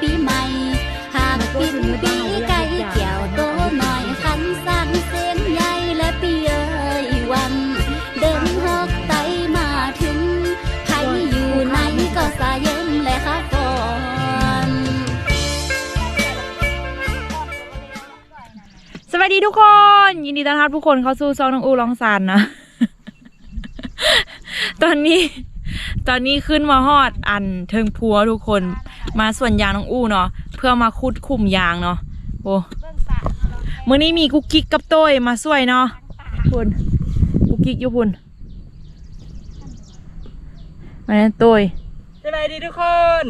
ปีใหม่ หากปินปีไก่เกี่ยวโตหน่อยขันสั่งเสียงใหญ่และปีเอ้ยวัน เดินหอกไตมาถึง ใครอยู่ไหนก็สายเย็นและข้าก่อนสวัสดีทุกคน ยินดีต้อนรับทุกคนเข้าสู่ซองน้องอูลองซานนะ ตอนนี้ตอนนี้ขึ้นมาฮอดอันเทิงพัวทุกคน มาส่วนยางน้องอูเนาะเพื่อมาคุดคุมยางเนาะโอ้มื้อนี้มีกุ๊กกิ๊กกับโต้ยมาช่วยเนาะพุ่นกุ๊กกิ๊กอยู่พุ่นมานั่นโต้ยสบายดีทุกคน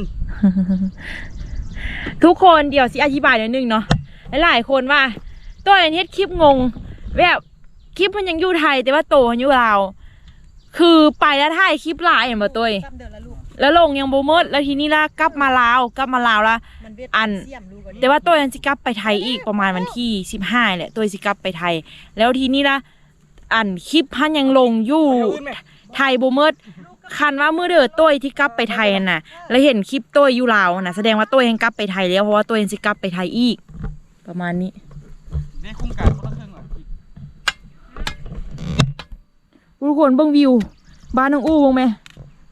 ทุกคนเดี๋ยวสิอธิบายหนิดนึงเนาะหลายๆคนว่าตัวเฮ็ดคลิปงงแบบคลิปมันยังอยู่ไทยแต่ว่าโตมันอยู่ลาวคือไปแล้วถ่ายคลิปหลายเห็นบ่ตัวจำเดือนละลูก แล้วลงยังบ่หมด แล้วทีนี้ล่ะกลับมาลาวกลับมาลาวละมันเวียดอัน เสียมลูกอันนี้แต่ว่าตัวยังสิกลับไปไทยอีกประมาณวันที่สิบห้าแหละตัวสิกลับไปไทย แล้วทีนี้ละอันคลิปพันยังลงอยู่ไทยบ่หมดคันว่ามือเด้อตัวที่กลับไปไทยนั่นน่ะ แล้วเห็นคลิปตัวอยู่ลาวน่ะแสดงว่าตัวยังกลับไปไทยแล้วเพราะว่าตัวยังสิกลับไปไทยอีก ประมาณนี้ได้คุ้มกันคนละครึ่งเหรอทุกคนเบิ้งวิว บ้านน้องอู้วงไหม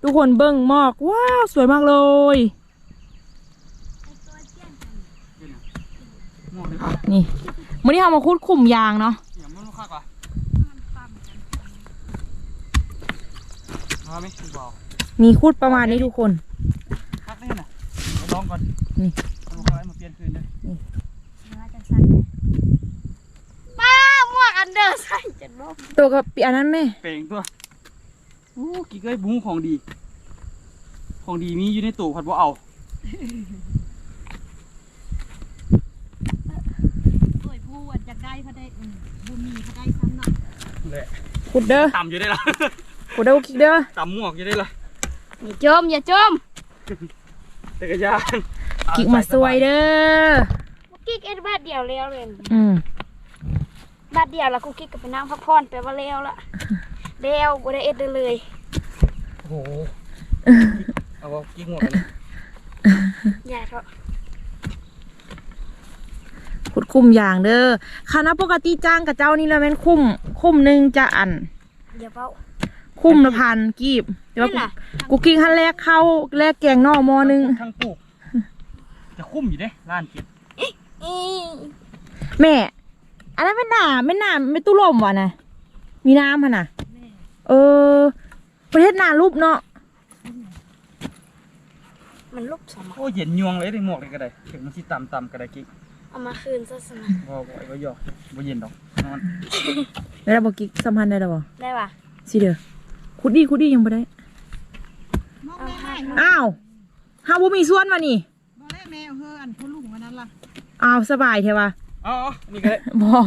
ทุกคนเบิ้งหมอก ว้าว สวยมากเลยหมดเลยครับนี่มื่อนี้เรามาคุดขุมยางเนาะอย่ามันคักว่ะมาไหมคุณบอกมีคุดประมาณนี้ทุกคนคักนี่น่ะเดี๋ยวลองก่อนนี่เอาเข้าไว้มาเปลี่ยนคืนเลยป้าหมวกอันเดอร์ใส่จะลบตัวกับปีอันนั้นแม่เป่งตัวโอ้กี่เก้ยบุ้งของดี ของดีมีอยู่ในตู้ผัดบ่เอาโอ้ยผู้อันจะได้พระได้อืมบุมีพระได้ซ้ำเนาะแหละขุดเด้อต่ำอยู่ได้ละขุดเด้อคิกเด้อต่ำหมวกอยู่ได้ละอย่าจมอย่าจมจักรยานกิกมาสวยเด้อกุ๊กกิ๊กเอ็ดบาทเดียวแล้วเลยอืมบาทเดียวแล้วกุ๊กกิ๊กก็ไปนั่งพักผ่อนแปลว่าแล้วละ แล้วบ่ได้เอ็ดได้เลย โอ้โห เอาว่ากิ๊กหมวกกันเลยอย่าเถอะขุดคุมยางเด้อคณะปกติจ้างกับเจ้านี่แล้วแม่นคุ้ม คุ้มหนึงจะอันอย่าเฝ้าคุ้มละพันกีบแต่ว่านี่น่ะกูกินขั้นแรกเข้าแรกแกงนอกหมอหนึงทั้งปลูก จะคุ้มอยู่เด้ล้านเจ็ดอีแม่ อันนั้นเป็นหนาเป็นหนาไม่ตู้ลมวะนะมีน้ำพะนะ เออประเทศนารูปเนาะมันลุกสมองโอ้เย็นยวงเลยได้หมวกเลยก็ได้ถึงมันสิต่ำต่ำๆก็ได้กิ๊กเอามาคืนซะสนะบ่บ่บ่หยอกบ่เย็นดอกนอนได้แล้วบอกกิกสัมพันธ์ได้แล้วบอได้ป่ะสิเด้อคุดดีคุดดียังไม่ได้มองแม่ให้อ้าวฮาบุมีส่วนวะนี่บอกแม่แมวเฮืออันผู้ลุงวันนั้นล่ะอ้าวสบายเทวะอ๋อๆนี่ก็ได้บอ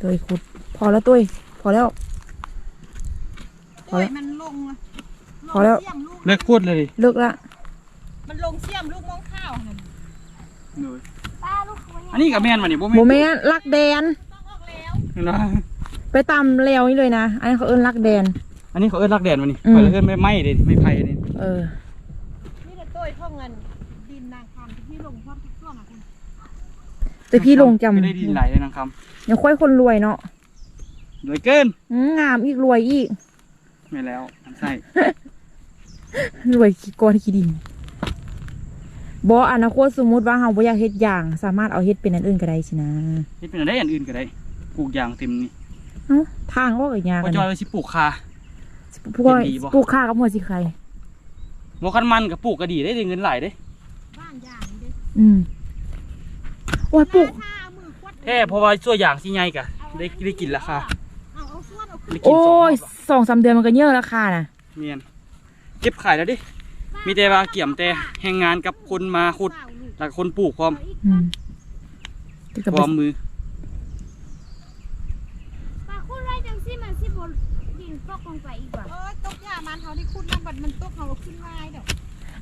ตัวขุด พอแล้วตัวพอแล้ว พอโอ้แล้ยว มันลงอะพอแล้วเสียมลูกเลิกพูดเลยดิเลิกละมันลงเสียมลูกมองข้าวนั่นป้าลูกเขาอันนี้กับแม่นมานี่บ่โมแม่นเมนลักแดน ต้องออกแล้วเห็นบ่ไปตำเลวนี่เลยนะ อันนี้เขาเอิ้นลักแดน อันนี้เขาเอิ้นรักแดดมานี่อืม เขาเอิ้นไม่ไหม้เด้ไม่ไผ่นี่เออ นี่แต่ต้อยท่องเงินดินนางคำที่ลงพร้อมทุกช่วงอะคุณแต่พี่ลงจำไม่ได้ดินไหลเลยนางค ยังค่อยคนรวยเนาะำรวยเกินอืมงามอีกรวยอีก ไม่แล้วอันใช่รวยกี่ก้อนกี่ดินบออนาคตสมมุติว่าเฮาบ่อยากเฮ็ดอย่าง สามารถเอาเฮ็ดเป็นอันอื่นก็ได้สินะนี่เป็นอะไรอันอื่นก็ได้ปลูกยางเต็มนี่เอ้าทางก็อีกอย่างพกัอนจอยว่าสิปลูกคาพวกเฮ็ดดีบ่ ปลูกข้าวกับหัวสิใคร หมวกคันมันกับปลูกก็ดีได้ได้เงินหลายเด้บ้านอย่างนี้เด้อืมโอ้ยปลูก ถ้า ท้เพราะว่าส่วนยางสิใหญ่กะได้ได้กินราคาเอาเอาส่วนเอาขึ้นได้กินโอ้สองรอยบสองสามเดือนมันก็เยอะราคาน่ะเมียนเก็บขายแล้วดิ มีแต่ว่าเกี่ยมแต่แรงงานกับคนมาขุดเปล่าลูกแล้วก็คนปลูกความอืมที่กับความมือป้าคุณไรจังสิมันสิบนดินตกลงไปอีกว่ะเออตกยามันเขาที่คุดน้ำบัดมันตกเขาเอาขึ้นมาเดี๋ยว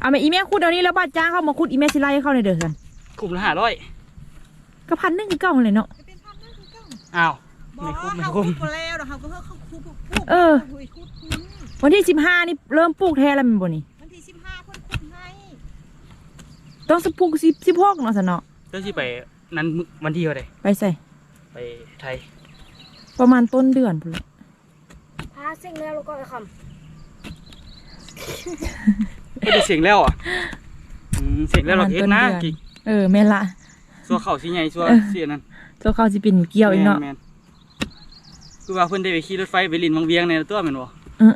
เอามาอีแม่ขุดเดี๋ยวนี้แล้วบาดจ้างเข้ามาขุดอีแม่สิไล่ให้เข้าในเดือนกันกลุ่มละห้าร้อย ก็พันหนึงคือเก่าเลยเนาะจะเป็นพันนั่นคือเก้าอ้าวบอไม่กคุ้มไม่เขาคุ้มคุดไปแล้วเดี๋ยวเขาก็เขาคุดคุดเออ คุดคุดคุดวันที่สิบห้านี่เริ่มปลูกแท้แล้วแมันบ่นี่วันที่สิบห้าเพิ่นขุดให้ต้องสิปลูกสิบสิบหกเนาะสนเนาะเจ้าสิไปนั้นมื้อวันที่เท่าใดไปใส่ไปไทย ประมาณต้นเดือนพุ่นแหละพาสิ่งแล้วแล้วก็คไม่ได้เสียงแล้วอะอืมเสียงแล้วเราเฮ็ดนะ กิ๊กเออแม่นละ สัวเข่าสิใหญ่สัวเออเสียนั่นตัวเขาสิเป็นเกี่ยวอีกเนาะ แม่นๆคือว่าเพิ่นได้ไปขี่รถไฟไปลินบางเวียงในตัวแม่นบ่เออ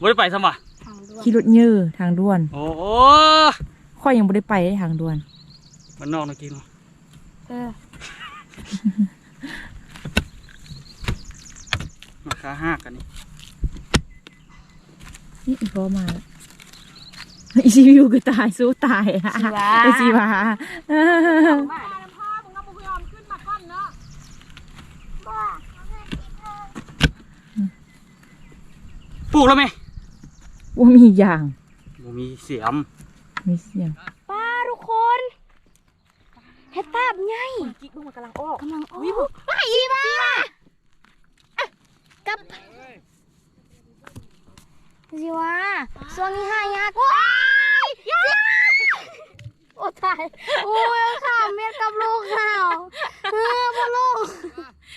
บ่ได้ไปซ้ำว่ะำทางด่วนขี่รถเยอะทางด่วนโอ้โหค่อยยังบ่ได้ไปเลยทางด่วน มันนอกเนาะกิ๊กเนาะเออราคาห้ากันนี่นี่อีพอมาแล้วอีซีวิวก็ตายสู้ตายอะไอซีวามาแล้วพ่อมึงก็บ่ยอมขึ้นมาก่อนเนาะ ป ลูกแล้วไหมว่ามีอย่างบ่มีเสียมมีเสียงป้าทุกคนเฮ็ดตาบไงกิ๊กมันกำลังออกกำลังออกไปอีบ้ากับสิวะช่วงนี้หายากว้ายโอ้ตายโอ้ยข่าวเมียกับลูกข่าวเออพ่อลูก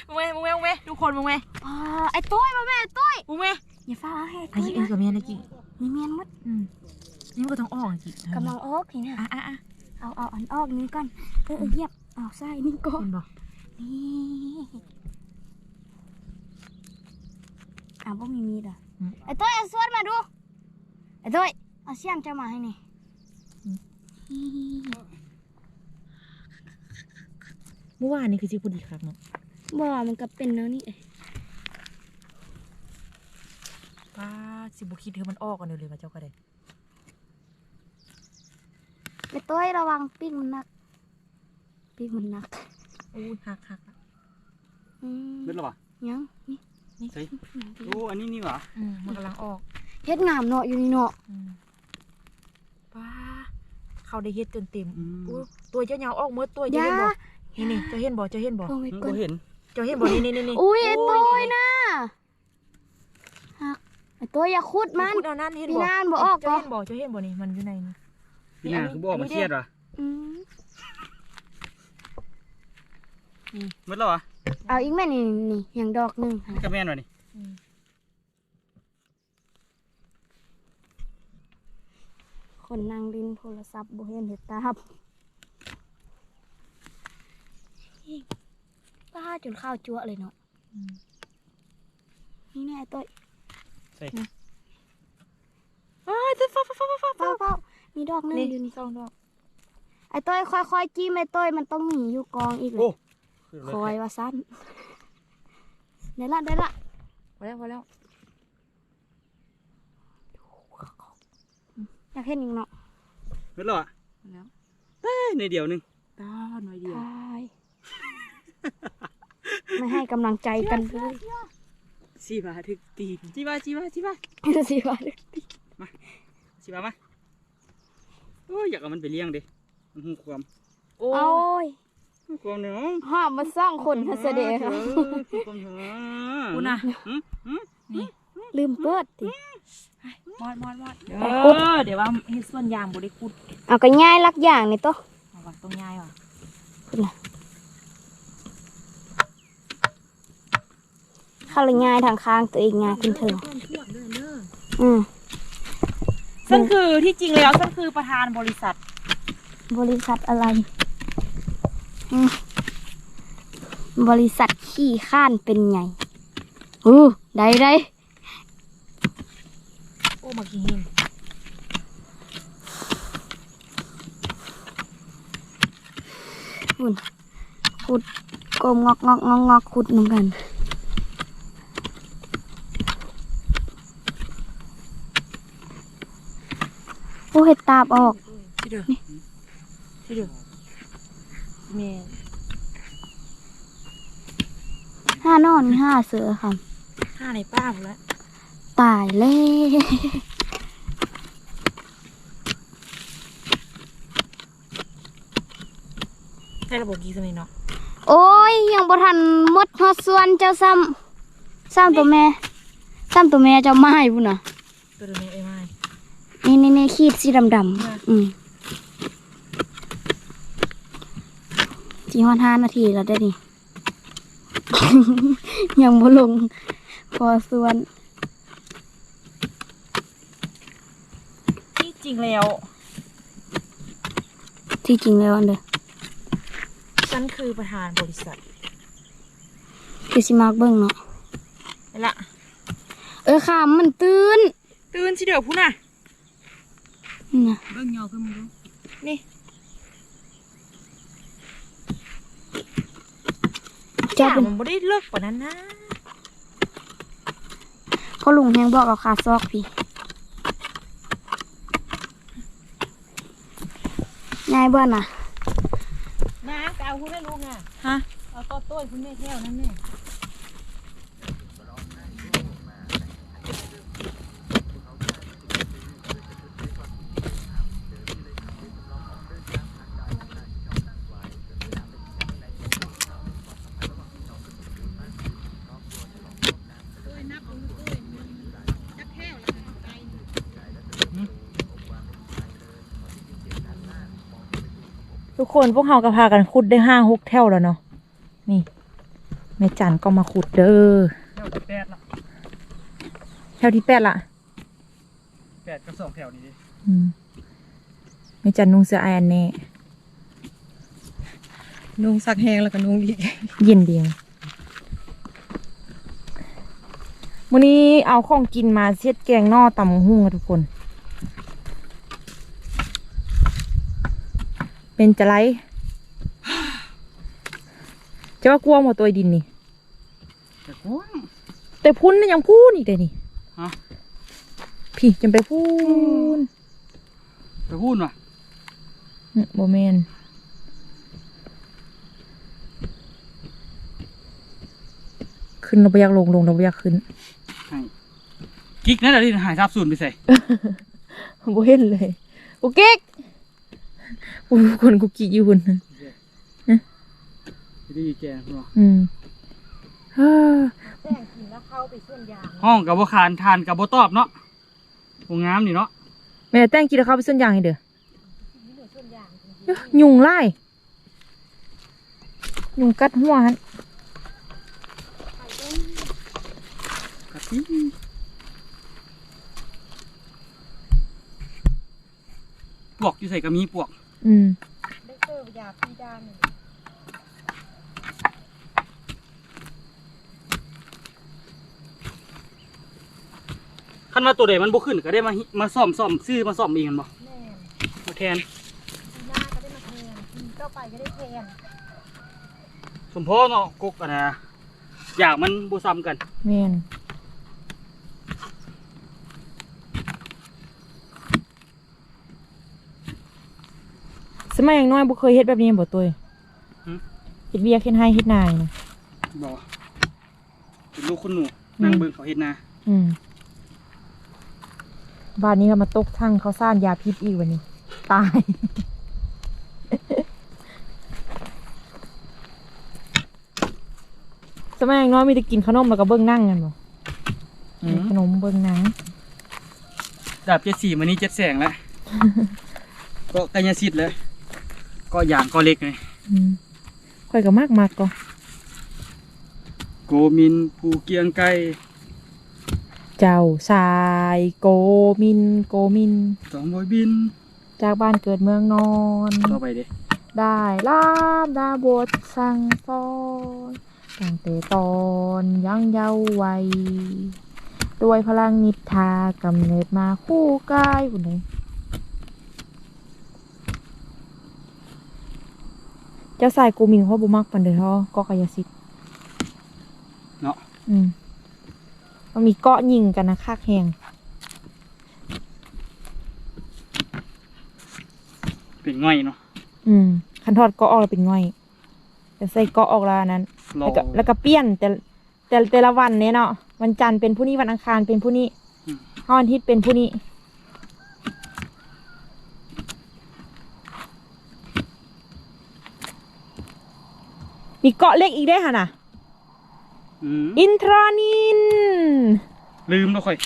มึงเว้ยมึงเว้ยมึงเว้ยทุกคนมึงเว้ย อ่าไอ้ตุ้ยมาแม่ไอ้ตุ้ย มึงเว้ย อย่าฟ้าให้ ไอ้ ตุ้ย กิ๊กเอ็ นะ กับเมียนะกิ๊ก มีเมียนมด อืมนี่มันก็ต้องออ กอะกิ๊กกำลังออกนี่นะอะอะอะเอาเอาอันออกนี้ก่อนเออเออเหยียบเอาใส่นี่ก่อนเห็นบอกนี่อะบ่มีมีดอะไอ้ตุ้ยเอาสวดมาดูไอ้ตุ้ยเอาเสียมจะมาให้นี่เมื่อวานนี่คือสิพอดีครับเนาะบ่มันก็เป็นแล้วนี่เอ้ยป้าสิบุคิดเธอมันออกกันเลยว่าเจ้าก็ได้ ไอ้ตุ้ยระวังปีกมันหนักปีกมันหนักอู้หักหักอะอืมเบิดแล้วว่ะยังนี่ใช่โอ้อันนี้นี่หว่าอืมมันกำลังออกเฮ็ดงามเนาะอยู่นี่เนาะอืมป้าเขาได้เฮ็ดจนเต็มอืมอู้ตัวเจ้าเหยาวออกเมื่อตัวอเจ้าย่าเห็นบ่นี่นี่เจ้าเห็นบ่เจ้าเห็นบ่โอ้ยมึงก่อบ่นเห็นเจ้าเห็นบ่นี่นี่นี่นี่อุ้ยไอ้ตุ้ยนะนะหักไอ้ตุ้ยอย่าขุดมันพูดเอานั่นเห็นพี่บ่นานบ่ออกบ่เจ้าเห็นบ่เจ้าเห็นบ่นี่มันอยู่ในนี่ พี่นาคือบ่ออกมาเครียดว่ะอืมเบิดแล้วว่ะเอาอีกแม่นี่นี่อย่างดอกหนึงค่ะกระแม่นว่ะนี่อืมคนนั่งดินโทรศัพท์บ่เห็นเห็ดตาบป้าจนข้าวจั่วเลยเนาะอืมนี่แน่ต้อยใส่ อ้าวจะฟ้าฟ้าฟ้าฟ้า เป้าเป้า มีดอกหนึงนี่อยู่นี่สองดอก ไอ้ต้อยค่อยๆจิ้มไอ้ต้อยมันต้องหนีอยู่กองอีกเลโอ้ ยคอยว่าสั้นได้ละได้ละพอแล้วพอแล้วอยากเห็นอีกเนาะเบิดแล้วอะพอแล้วเอ้ยในเดียวหนึงตาหน่อยเดียวทายไม่ให้กำลังใจกันเลยสี่บาทถึกตีนจีบาจีบาจีบาสิว่าจีบามาโอ้ยอยากเอามันไปเลี้ยงเด้มันหูความโอ้เอาโอ้ยหูความเนาะห้ามมาสร้างคนฮัสเดเอค่ะอหูความเนาะกูนะหืมหืมลืมเปิดติมอดมอดมอดเออเดี๋ยวว่าเฮ็ดส่วนยางบ่ได้กุดเอาก็ง่ายลักอย่างนี่ตัวเอาว่ะต้องย้ายว่ะเข้าเลยง่ายทางข้างตัวเองง่ายขึ้นเถอะอืม ซึ่งคือที่จริงแล้วซึ่งคือประธานบริษัท บริษัทอะไรอืมบริษัทขี้ข้านเป็นไงอู้ได้ได้โอ้มากินหินขุดกลมงอกงอกงอกงอกขุดเหมือนกัน เห็ดตาบออกที่เด้อที่เด้อแม่ห้านอนห้าเสือค่ะห้าในป้าหมดแล้วตายเลยใช่ระบบกี่สนิทเนาะโอ้ยยังบ่ทันหมดฮอดส่วนเจ้าซ้ำซ้ำตัวแม่ซ้ำตัวแม่เจ้าไม้พุ่นน่ะตัวเดียวนี้ไอ้ไม้ นี่นี่นี่ขีดสีดำดำอืมจีฮอนห้านาทีแล้วได้ดิ ยังบ่ลง พอส่วน ที่จริงแล้ว ที่จริงแล้วอันเด้อฉันคือประธานบริษัท คือสิมากเบิ่งเนาะนี่ละ เออค่ะมันตื่น ตื่นสิเดี๋ยวพูดน่ะ นี่นะเบิ่งยอขึ้นมึงดูนี่จะจ่าเป็นมันไม่ได้เลิกกว่านั้นนะพ่อลุงแฮงบอกเอาขาซอกพี่นายบ้านน่ะน้ำก็เอาคุณแม่ลูกอะฮะเอาต้นต้นคุณแม่แก้วนั่นแม่ คนพวกเราก็พากันขุดได้ห้าหกแถวแล้วเนาะนี่แม่จันก็มาขุดเด้อแถวที่แปดละแถวที่แปดละแปดกับสองแถวนี้ดิอืมแม่จันนุ่งเสื้อไออันแน่นุ่งสักแหงแล้วก็นุ่งอีกเย็นเดียววันนี้เอาของกินมาเช็ดแกงนอตำหุ่งอะทุกคน เป็นจะไรจะว่ากลัวหมดตัวดินนี่แต่กว้างแต่พุ้นน่ะยังพูนอีกเลยนี่ฮะพี่จำไปพูนไปพูดว่ะอืมโบแมนขึ้นเราไปอยากลงลงเราไปอยากขึ้นให้กิ๊กนั่นแหละที่หายทราบสูญไปใส่โบเห็นเลยกูเก๊ก กูรู้คนกูกี่อยู่คนนึงที่ได้แกคุณว่าอืมฮ่าแจ้งกินแล้วเข้าไปส่วนยางห้องกับบ่คานทานกับบ่ตอบเนาะโงงามนี่เนาะแม่แต่งกินแล้วเข้าไปส้นยางให้เด้อนี่เหลือส่วนยางจริงเอ้ยยุงไล่ยุงกัดหัวหันกะทิปวกอยู่ใส่กระมีปวก อืมๆได้เจอยาพี่ด้านหนึ่งคันว่าตัวใดมันบ่ขึ้นก็ได้มาฮิมาซ่อมซ่อมซื้อมาซ่อมเองกันบ่แม่นมาแทน ปีหน้าก็ได้มาแทนปีต่อไปก็ได้แทนสมพอเนาะกกอะนะอยากมันบ่ซ้ำกัน แม่น มัยยังน้อยบ่เคยเฮ็ดแบบนี้บ่ตัวเฮ็ดเวียกเฮ็ดให้เฮ็ดนายนะบ่เป็นลูกคุณหนูนั่งเบิ่งเขาเฮ็ดนาอืมบ้านนี้ก็มาตกทั้งเขาวซ่านยาพิษอีกวันนี้ ตาย สมัยยังน้อยมีแต่กินขนมแล้วก็เบิ้งนั่งกันบ่อืมขนมเบิ้งหนัง ดาบเจ็ดสี่มันนี้เจ็ดแสงแล้ว ก็กัญญาสิทธิ์เลย ก็อย่างก็เล็กเลยอืมข่อยก็มากมากก็โกมินภูเกียงไก่เจ้าชายโกมิน โกมิน สองบอยบิน จากบ้านเกิดเมืองนอนต่อไปเด้ได้ลาบดาบทสั่งสอนตั้งแต่ตอนยังเยาว์วัยด้วยพลังนิทากำเนิดมาคู่กายบุญเลย เจ้าสายกูมิงเขาบุมักปันเดอเขาก็กายสิทธิ์เนาะอืมมันมีเกาะยิงกันนะคากแหงเป็นง่อยเนาะอืมคันทอดเกาะออกแล้วเป็นง่อยแต่ใส่เกาะออกแล้วอันนั้นรอแล้วก็แล้วก็เปลี่ยนแต่แต่แต่ละวันเนี่ยเนาะวันจันทร์เป็นผู้นี้วันอังคารเป็นผู้นี้อืมวันอาทิตย์เป็นผู้นี้ มีเกาะเล็กอีกได้อค่ะนะอืมอินทรานิน ลืมแล้วค่อย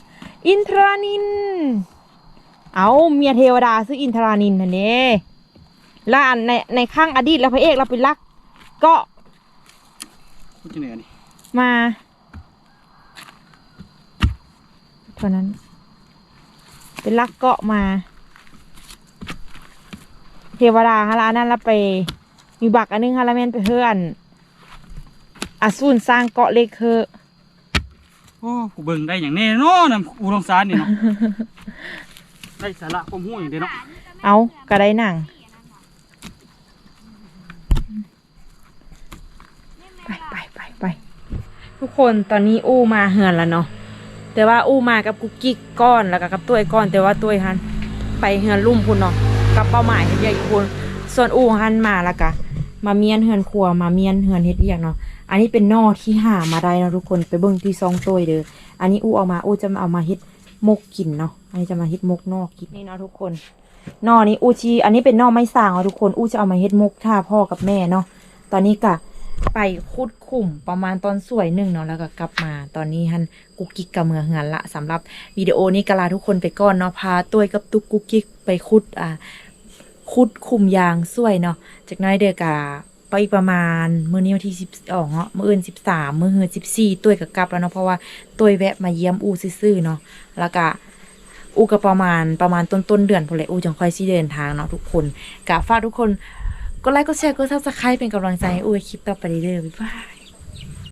อินทรานิน เอาเมียเทวดาซื้ออินทรานินทันเด้แล้วอันในในข้างอดีตแล้วพระเอกเราไปลักก็พูดจะเหนือนี่มาเท่านั้นเป็นลักเกาะมา เทวดาฮารานั่นแล้วไป มีบักอันนึงฮาราแมนไปเฮือน อาสูนสร้างเกาะเล็กเฮอโอ้กูเบิ่งได้อย่างแน่เนาะนำอูลงซานนี่เนาะ ได้สาระความรู้อย่างเดียวเนาะเอาก็ได้หนังไปไปไปไปทุกคนตอนนี้อู้มาเหือนแล้วเนาะแต่ว่าอู้มากับกุกกิ๊กก้อนแล้วก็กับตัวไอ้ก้อน แต่ว่าตัวไอ้ฮันไปเหือนลุ่มพุ่นเนาะกับเป้าหมายเฮ็ดเวียกอีกคนส่วนอู้ฮันมาแล้วก็มาเมียนเหือนครัวมาเมียนเหือนเฮ็ดเวียกเนาะ อันนี้เป็นนอที่หามาได้เนาะทุกคนไปเบิ่งที่ซองตัวเด้ออันนี้อู้เอามาอู้จะมาเอามาเฮ็ดมกกินเนาะอันนี้จะมาเฮ็ดมกนอกกินนี่เนาะทุกคนนอนี้อูชีอันนี้เป็นนอไม้สางอะทุกคนอูจะเอามาเฮ็ดมุกท่าพ่อกับแม่เนาะตอนนี้กะไปคุดขุ่มประมาณตอนสวยหนึ่งเนาะแล้วก็กลับมาตอนนี้ฮันกุกกิ๊กกับเมือเหือนละสำหรับวิดีโอนี้กะลาทุกคนไปก่อนเนาะพาตัวกับตุกกุกกิ๊กไปคุดอ่าคุดขุ่มยางสวยเนาะจากนั้นเดือกะ ไปอีกประมาณมื้อนี้วันที่สิบสองอเนาะมื้ออื่นสิบสามมื้อหือสิบสี่ตัวกับกลับแล้วเนาะเพราะว่าตัวแวะมาเยี่ยมอูซื่อๆเนาะแล้วก็อูก็ประมาณประมาณต้นต้นเดือนพอเลยอูจังค่อยซีเดินทางเนาะทุกคนกะฝากทุกคนก็ไลค์ก็แชร์ก็ซับสไครป์เป็นกำลังใจให้อูคลิปต่อไปเรื่อยๆบ๊ายบาย